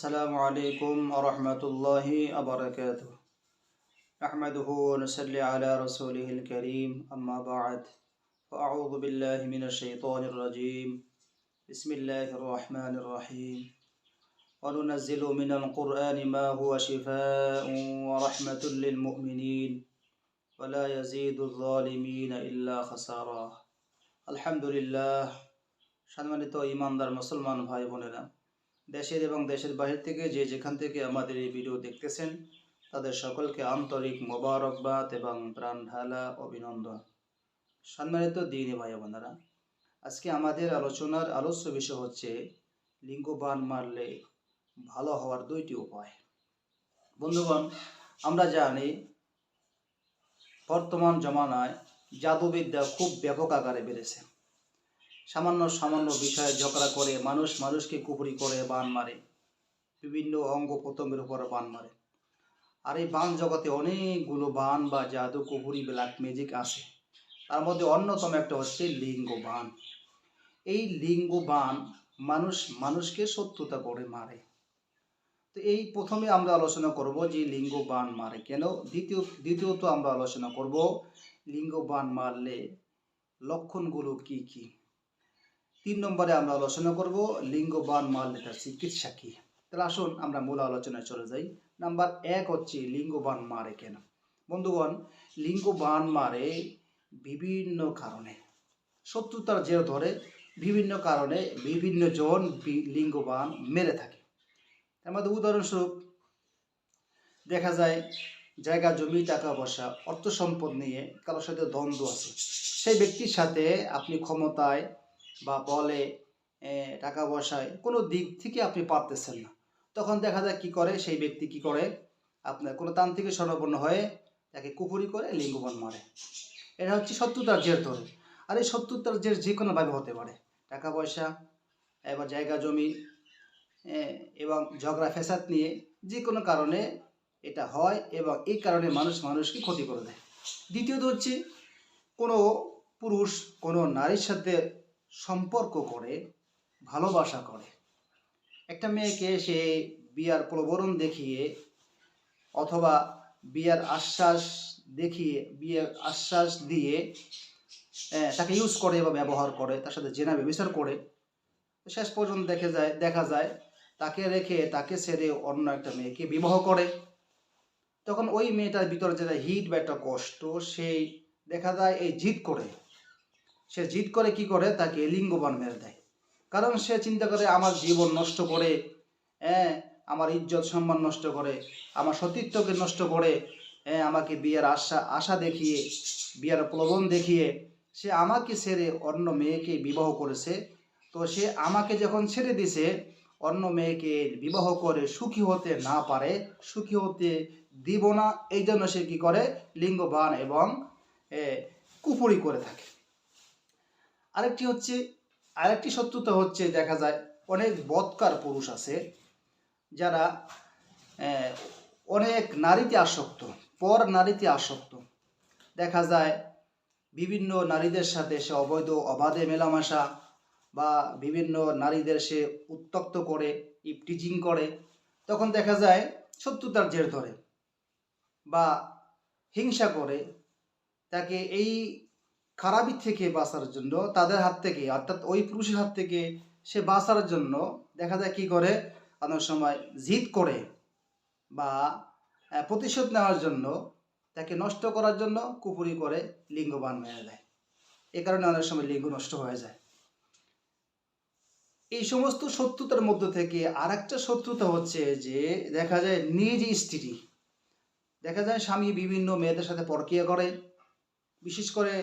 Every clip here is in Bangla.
السلام عليكم ورحمة الله وبركاته نحمده ونصلي على رسوله الكريم أما بعد فأعوذ بالله من الشيطان الرجيم بسم الله الرحمن الرحيم وننزل من القرآن ما هو شفاء ورحمة للمؤمنين ولا يزيد الظالمين إلا خسارا الحمد لله সম্মানিত ইমানদার মুসলমান ভাই বোনেরা দেশের এবং দেশের বাহির থেকে যে যেখান থেকে আমাদের এই ভিডিও দেখতেছেন, তাদের সকলকে আন্তরিক মোবারকবাদ এবং প্রাণ ঢালা অভিনন্দন। সম্মানিত দিনী ভাই বোনেরা, আজকে আমাদের আলোচনার আলোচ্য বিষয় হচ্ছে, লিঙ্গবান মারলে ভালো হওয়ার দুইটি উপায়। বন্ধুগণ, আমরা জানি, বর্তমান জমানায় জাদুবিদ্যা খুব ব্যাপক আকারে বেড়েছে। সামান্য সামান্য বিষয়ে ঝগড়া করে, মানুষ মানুষকে কুপুরি করে, বান মারে। বিভিন্ন অঙ্গ প্রত্যঙ্গের উপর বান মারে। আর এই বান জগতে অনেকগুলো বান বা জাদু, কুপুরি ব্ল্যাক ম্যাজিক আছে। তার মধ্যে অন্যতম একটা হচ্ছে লিঙ্গ বান। এই লিঙ্গ বান মানুষ মানুষকে শত্রুতা করে মারে। তো এই প্রথমে আমরা আলোচনা করব যে লিঙ্গ বান মারে কেন। দ্বিতীয়, দ্বিতীয়ত আমরা আলোচনা করব লিঙ্গ বান মারলে লক্ষণগুলো কি কি। তিন নম্বরে আমরা আলোচনা করব লিঙ্গ বান মারলে তার চিকিৎসা কি। তাহলে আসুন আমরা মূল আলোচনায় চলে যাই। নাম্বার এক হচ্ছে লিঙ্গ বান মারে কেন? বন্ধুগণ লিঙ্গ বান মারে বিভিন্ন কারণে। শত্রুতার জের ধরে বিভিন্ন কারণে বিভিন্ন জন বি- লিঙ্গ মেরে থাকে। তার মধ্যে উদাহরণস্বরূপ, দেখা যায় জায়গা, জমি, টাকা পয়সা, অর্থ সম্পদ নিয়ে কারোর সাথে দ্বন্দ্ব আছে। সেই ব্যক্তির সাথে আপনি ক্ষমতায় বা বলে টাকা পয়সায়, কোনো দিক থেকে আপনি পারতেছেন না। তখন দেখা যায় কি করে, সেই ব্যক্তি কি করে, আপনার কোনো তান্ত্রিকের স্বর্ণপন্ন হয়ে তাকে কুপুরি করে লিঙ্গবান মারে। এটা হচ্ছে শত্রুতার জের ধরে। আর এই শত্রুতার জের যে কোনোভাবে হতে পারে। টাকা পয়সা, এবার জায়গা, জমি এবং ঝগড়া ফেসাদ নিয়ে যে কোনো কারণে এটা হয় এবং এই কারণে মানুষ মানুষকে ক্ষতি করে দেয়। দ্বিতীয়ত হচ্ছে কোনো পুরুষ, কোনো নারীর সাথে সম্পর্ক করে, ভালোবাসা করে। একটা মেয়েকে সে বিয়ার প্রবরণ দেখিয়ে অথবা বিয়ার আশ্বাস দেখিয়ে, বিয়ের আশ্বাস দিয়ে তাকে ইউজ করে বা ব্যবহার করে, তার সাথে জেনা ব্যবচার করে। শেষ পর্যন্ত দেখে যায়, দেখা যায়, তাকে রেখে, তাকে ছেড়ে অন্য একটা মেয়েকে বিবাহ করে। তখন ওই মেয়েটার ভিতরে যেটা হিট বা একটা কষ্ট, সেই দেখা যায় এই জিদ করে। সে জিদ করে কি করে? তাকে লিঙ্গবান মেরে দেয়। কারণ সে চিন্তা করে, আমার জীবন নষ্ট করে হ্যাঁ আমার ইজ্জত সম্মান নষ্ট করে, আমার সতীত্বকে নষ্ট করে হ্যাঁ আমাকে বিয়ের আশা আশা দেখিয়ে, বিয়ের প্রলোভন দেখিয়ে, সে আমাকে ছেড়ে অন্য মেয়েকে বিবাহ করেছে। তো সে আমাকে যখন ছেড়ে দিছে, অন্য মেয়েকে বিবাহ করে সুখী হতে না পারে, সুখী হতে দিব না। এই জন্য সে কি করে? লিঙ্গবান এবং কুপুরি করে থাকে। আরেকটি হচ্ছে, আরেকটি শত্রুতা হচ্ছে, দেখা যায় অনেক বৎকার পুরুষ আছে, যারা অনেক নারীতে আসক্ত, পর নারীতে আসক্ত। দেখা যায় বিভিন্ন নারীদের সাথে সে অবৈধ, অবাধে মেলামেশা বা বিভিন্ন নারীদের সে উত্তক্ত করে, ইপটিজিং করে, তখন দেখা যায় শত্রুতার জের ধরে বা হিংসা করে। তাকে এই খারাপি থেকে বাঁচার জন্য তাদের হাত থেকে, অর্থাৎ ওই পুরুষের হাত থেকে সে বাঁচার জন্য দেখা যায় কি করে? অনেক সময় জিদ করে বা প্রতিশোধ নেওয়ার জন্য তাকে নষ্ট করার জন্য কুপুরি করে লিঙ্গবান মেরে দেয়। এ কারণে অনেক সময় লিঙ্গ নষ্ট হয়ে যায়। এই সমস্ত শত্রুতার মধ্য থেকে আরেকটা শত্রুতা হচ্ছে যে, দেখা যায় নিজ স্ত্রী, দেখা যায় স্বামী বিভিন্ন মেয়েদের সাথে পরকিয়া করে। বিশেষ করে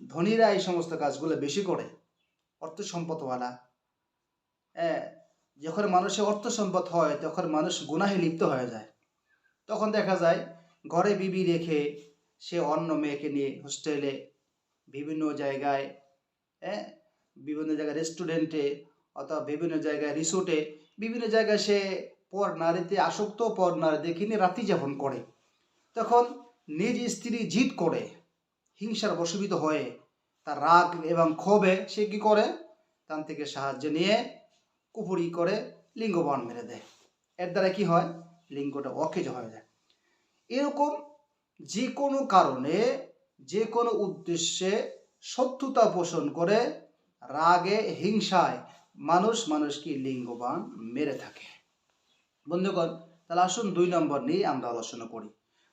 ধনীরা এই সমস্ত কাজগুলো বেশি করে, অর্থ সম্পদওয়ালা যখন মানুষের অর্থ সম্পদ হয়, তখন মানুষ গুনাহে লিপ্ত হয়ে যায়। তখন দেখা যায়, ঘরে বিবি রেখে সে অন্য মেয়েকে নিয়ে হোস্টেলে বিভিন্ন জায়গায় হ্যাঁ বিভিন্ন জায়গায় রেস্টুরেন্টে অথবা বিভিন্ন জায়গায় রিসোর্টে বিভিন্ন জায়গায় সে পর নারীতে আসক্ত, পর নারী দেখে নিয়ে রাত্রি যাপন করে। তখন নিজ স্ত্রী জিদ করে। হিংসার বশীভূত হয়ে তার রাগ এবং ক্ষোভে সে কি করে? তান্ত্রিকের সাহায্য নিয়ে কুপুরি করে লিঙ্গবান মেরে দেয়। এর দ্বারা কি হয়? লিঙ্গটা অকেজ হয়ে যায়। এরকম যে কোনো কারণে যে কোনো উদ্দেশ্যে শত্রুতা পোষণ করে রাগে, হিংসায় মানুষ মানুষকে লিঙ্গবান মেরে থাকে। বন্ধুগণ, তাহলে আসুন দুই নম্বর নিয়ে আমরা আলোচনা করি।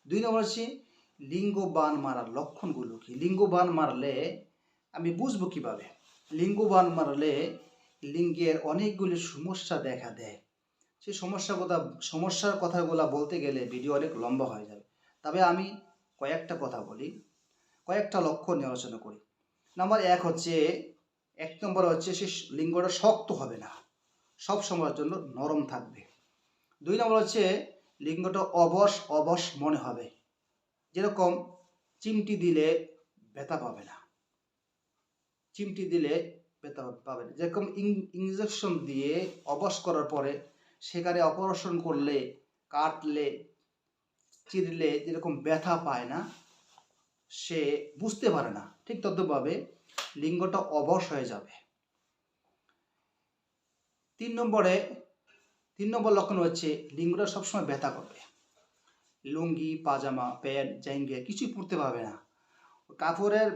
দুই নম্বর হচ্ছে লিঙ্গবান মারার লক্ষণগুলো কি? লিঙ্গবান মারলে আমি বুঝব কীভাবে? লিঙ্গবান মারলে লিঙ্গের অনেকগুলি সমস্যা দেখা দেয়। সেই সমস্যা কথা, সমস্যার কথাগুলো বলতে গেলে ভিডিও অনেক লম্বা হয়ে যাবে। তবে আমি কয়েকটা কথা বলি, কয়েকটা লক্ষণ নিয়ে আলোচনা করি। নাম্বার এক হচ্ছে, এক নম্বর হচ্ছে সে লিঙ্গটা শক্ত হবে না, সব সময়ের জন্য নরম থাকবে। দুই নম্বর হচ্ছে লিঙ্গটা অবশ অবশ মনে হবে। যেরকম চিমটি দিলে ব্যথা পাবে না। চিমটি দিলে ব্যথা পাবে না। যেরকম ইঞ্জেকশন দিয়ে অবশ করার পরে সেখানে অপারেশন করলে, কাটলে, চিরলে যেরকম ব্যথা পায় না, সে বুঝতে পারে না। ঠিক তদ্রুপভাবে লিঙ্গটা অবশ হয়ে যাবে। তিন নম্বরে, তিন নম্বর লক্ষণ হচ্ছে লিঙ্গটা সবসময় ব্যথা করবে। লুঙ্গি, পাজামা, প্যান্ট, জাইঙ্গে কিছুই পরতে পারবে না। কাপড়ের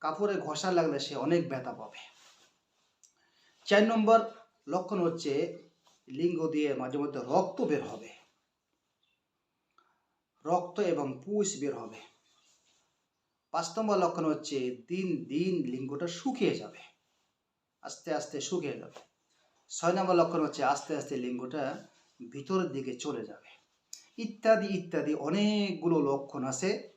কাপড়ে ঘষা লাগলে সে অনেক ব্যথা পাবে। চার নম্বর লক্ষণ হচ্ছে লিঙ্গ দিয়ে মাঝে মধ্যে রক্ত বের হবে। রক্ত এবং পুষ বের হবে। পাঁচ নম্বর লক্ষণ হচ্ছে দিন দিন লিঙ্গটা শুকিয়ে যাবে, আস্তে আস্তে শুকিয়ে যাবে। ছয় নম্বর লক্ষণ হচ্ছে আস্তে আস্তে লিঙ্গটা ভিতরের দিকে চলে যাবে। ইত্যাদি ইত্যাদি অনেকগুলো লক্ষণ আছে।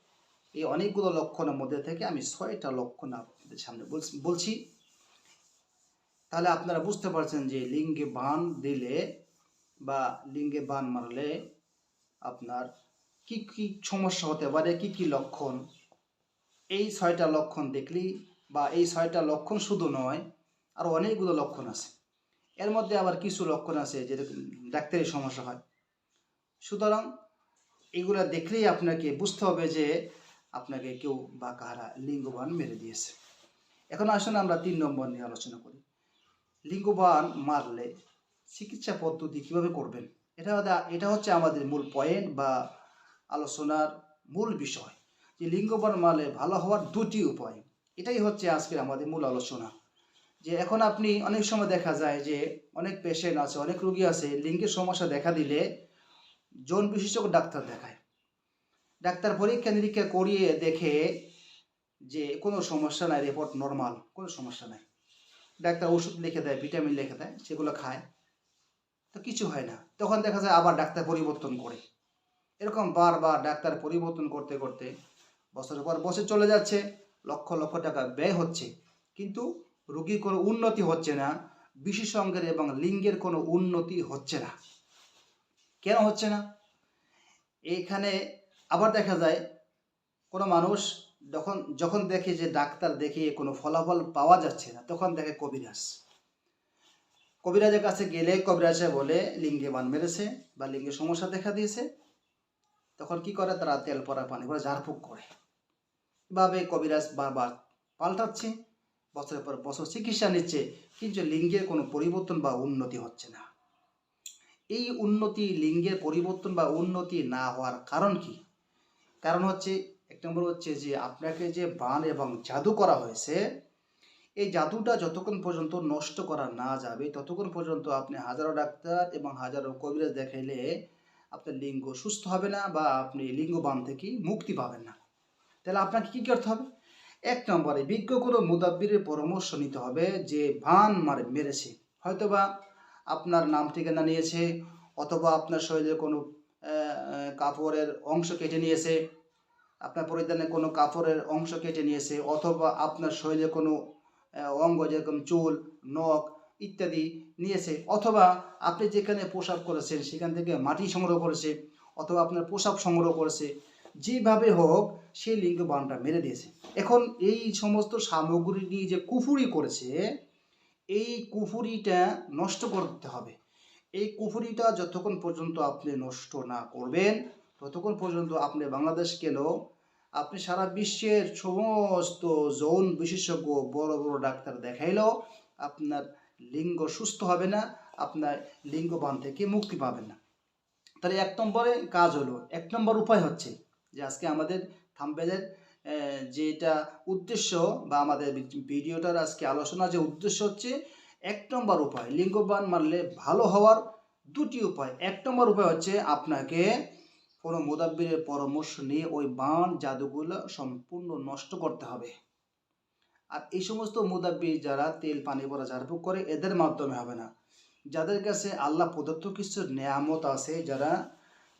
এই অনেকগুলো লক্ষণের মধ্যে থেকে আমি ছয়টা লক্ষণ আপনাদের সামনে বলছি- তাহলে আপনারা বুঝতে পারছেন যে লিঙ্গে বান দিলে বা লিঙ্গে বান মারলে আপনার কি কি সমস্যা হতে পারে, কি কি লক্ষণ? এই ছয়টা লক্ষণ দেখলেই বা এই ছয়টা লক্ষণ শুধু নয় আরও অনেকগুলো লক্ষণ আছে। এর মধ্যে আবার কিছু লক্ষণ আছে যেরকম ডাক্তারি সমস্যা হয়। সুতরাং এগুলো দেখলেই আপনাকে বুঝতে হবে যে আপনাকে কেউ বা কারা লিঙ্গবান মেরে দিয়েছে। এখন আসুন আমরা তিন নম্বর নিয়ে আলোচনা করি। লিঙ্গবান মারলে চিকিৎসা পদ্ধতি কীভাবে করবেন? এটা এটা হচ্ছে আমাদের মূল পয়েন্ট বা আলোচনার মূল বিষয়। যে লিঙ্গবান মারলে ভালো হওয়ার দুটি উপায়। এটাই হচ্ছে আজকের আমাদের মূল আলোচনা। যে এখন আপনি অনেক সময় দেখা যায় যে অনেক পেশেন্ট আছে, অনেক রোগী আছে, লিঙ্গের সমস্যা দেখা দিলে জন বিশেষজ্ঞ ডাক্তার দেখায়। ডাক্তার পরীক্ষা নিরীক্ষা করিয়ে দেখে যে কোনো সমস্যা নাই রিপোর্ট নর্মাল কোনো সমস্যা নাই। ডাক্তার ওষুধ লিখে দেয় ভিটামিন লিখে দেয়, সেগুলো খায়। তো কিছু হয় না। তখন দেখা যায় আবার ডাক্তার পরিবর্তন করে। এরকম বারবার ডাক্তার পরিবর্তন করতে করতে বছরের পর বছর চলে যাচ্ছে, লক্ষ লক্ষ টাকা ব্যয় হচ্ছে। কিন্তু রুগীর কোনো উন্নতি হচ্ছে না, বিশেষজ্ঞের এবং লিঙ্গের কোনো উন্নতি হচ্ছে না। কেন হচ্ছে না? এইখানে আবার দেখা যায়, কোনো মানুষ যখন যখন দেখে যে ডাক্তার দেখিয়ে কোনো ফলাফল পাওয়া যাচ্ছে না, তখন দেখে কবিরাজ। কবিরাজের কাছে গেলে কবিরাজে বলে, লিঙ্গে বান মেরেছে বা লিঙ্গে সমস্যা দেখা দিয়েছে। তখন কি করে? তারা তেল পরা পানি করে ঝাড়ফুঁক করে। এভাবে কবিরাজ বারবার পাল্টাচ্ছে, বছরের পর বছর চিকিৎসা নিচ্ছে, কিন্তু লিঙ্গের কোনো পরিবর্তন বা উন্নতি হচ্ছে না। এই উন্নতি লিঙ্গের পরিবর্তন বা উন্নতি না হওয়ার কারণ কি? কারণ হচ্ছে, এক নম্বর হচ্ছে যে আপনাকে যে বান এবং জাদু করা হয়েছে, এই জাদুটা যতক্ষণ পর্যন্ত নষ্ট করা না যাবে, ততক্ষণ পর্যন্ত আপনি হাজারো ডাক্তার এবং হাজারো কবিরাজ দেখাইলে আপনার লিঙ্গ সুস্থ হবে না বা আপনি লিঙ্গ বান থেকে মুক্তি পাবেন না। তাহলে আপনাকে কী করতে হবে? এক নম্বরে বিজ্ঞ কোনো মুদাব্বিরের পরামর্শ নিতে হবে যে ভান মারে মেরেছে। হয়তোবা আপনার নাম ঠিকানা নিয়েছে, অথবা আপনার শরীরে কোনো কাপড়ের অংশ কেটে নিয়েছে, আপনার পরিধানে কোনো কাপড়ের অংশ কেটে নিয়েছে, অথবা আপনার শরীরে কোনো অঙ্গ যেরকম চুল, নখ ইত্যাদি নিয়েছে, অথবা আপনি যেখানে পোশাক করেছেন সেখান থেকে মাটি সংগ্রহ করেছে, অথবা আপনার পোশাক সংগ্রহ করেছে, যেভাবে হোক সেই লিঙ্গ বানটা মেরে দিয়েছে। এখন এই সমস্ত সামগ্রী নিয়ে যে কুফুরি করেছে এই কুফুরিটা নষ্ট করতে হবে। এই কুফুরিটা যতক্ষণ পর্যন্ত আপনি নষ্ট না করবেন, ততক্ষণ পর্যন্ত আপনি বাংলাদেশ গেলেও আপনি সারা বিশ্বের সমস্ত যৌন বিশেষজ্ঞ, বড় বড় ডাক্তার দেখাইলেও আপনার লিঙ্গ সুস্থ হবে না, আপনার লিঙ্গবান থেকে মুক্তি পাবেন না। তাহলে এক নম্বরে কাজ হলো, এক নম্বর উপায় হচ্ছে যে আজকে আমাদের থাম্বেলের যেটা উদ্দেশ্য বা আমাদের ভিডিওটার আজকে আলোচনা, যে উদ্দেশ্য হচ্ছে এক নম্বর উপায়, লিঙ্গবান মারলে ভালো হওয়ার দুটি উপায়। এক নম্বর উপায় হচ্ছে আপনাকে কোনো মোদাব্বিরের পরামর্শ নিয়ে ওই বান জাদুগুলো সম্পূর্ণ নষ্ট করতে হবে। আর এই সমস্ত মুদাব্বির যারা তেল, পানি ভরা ঝাড়ফুঁক করে, এদের মাধ্যমে হবে না। যাদের কাছে আল্লাহ প্রদত্ত কিছু নেয়ামত আছে, যারা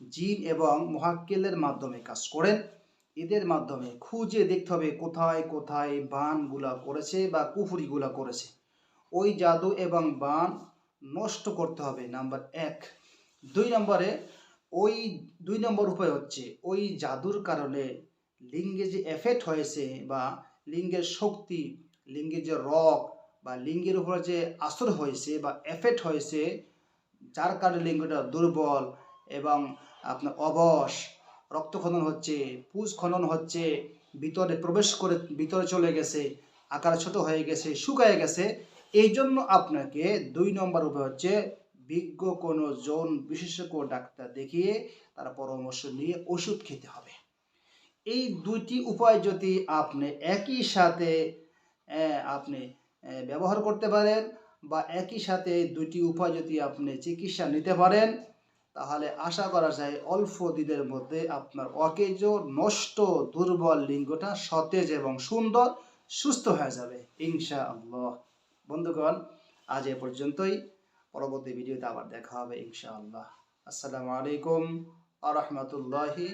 জিন এবং মহাক্কেলের মাধ্যমে কাজ করেন এদের মাধ্যমে খুঁজে দেখতে হবে কোথায় কোথায় বানগুলা করেছে বা কুফুরিগুলা করেছে। ওই জাদু এবং বান নষ্ট করতে হবে, নাম্বার এক। দুই নম্বরে, ওই দুই নম্বর উপায় হচ্ছে, ওই জাদুর কারণে লিঙ্গে যে এফেক্ট হয়েছে বা লিঙ্গের শক্তি, লিঙ্গের যে রক বা লিঙ্গের উপরে যে আসর হয়েছে বা এফেক্ট হয়েছে, যার কারণে লিঙ্গটা দুর্বল এবং আপনার অবশ রক্তক্ষরণ হচ্ছে পুষ খনন হচ্ছে, ভিতরে প্রবেশ করে, ভিতরে চলে গেছে, আকার ছোট হয়ে গেছে, শুকায় গেছে। এই জন্য আপনাকে দুই নম্বর উপায় হচ্ছে বিজ্ঞ কোনো জন, বিশেষজ্ঞ ডাক্তার দেখিয়ে তার পরামর্শ নিয়ে ওষুধ খেতে হবে। এই দুইটি উপায় যদি আপনি একই সাথে আপনি ব্যবহার করতে পারেন বা একই সাথে দুইটি উপায় যদি আপনি চিকিৎসা নিতে পারেন তাহলে আশা করা যায় অল্প দিনের মধ্যে আপনার অকেজ, নষ্ট, দুর্বল লিঙ্গটা সতেজ এবং সুন্দর, সুস্থ হয়ে যাবে ইনশা আল্লাহ বন্ধুগণ, আজ এ পর্যন্তই। পরবর্তী ভিডিওতে আবার দেখা হবে ইনশা আল্লাহ আসসালামু আলাইকুম আ রহমতুল্লাহি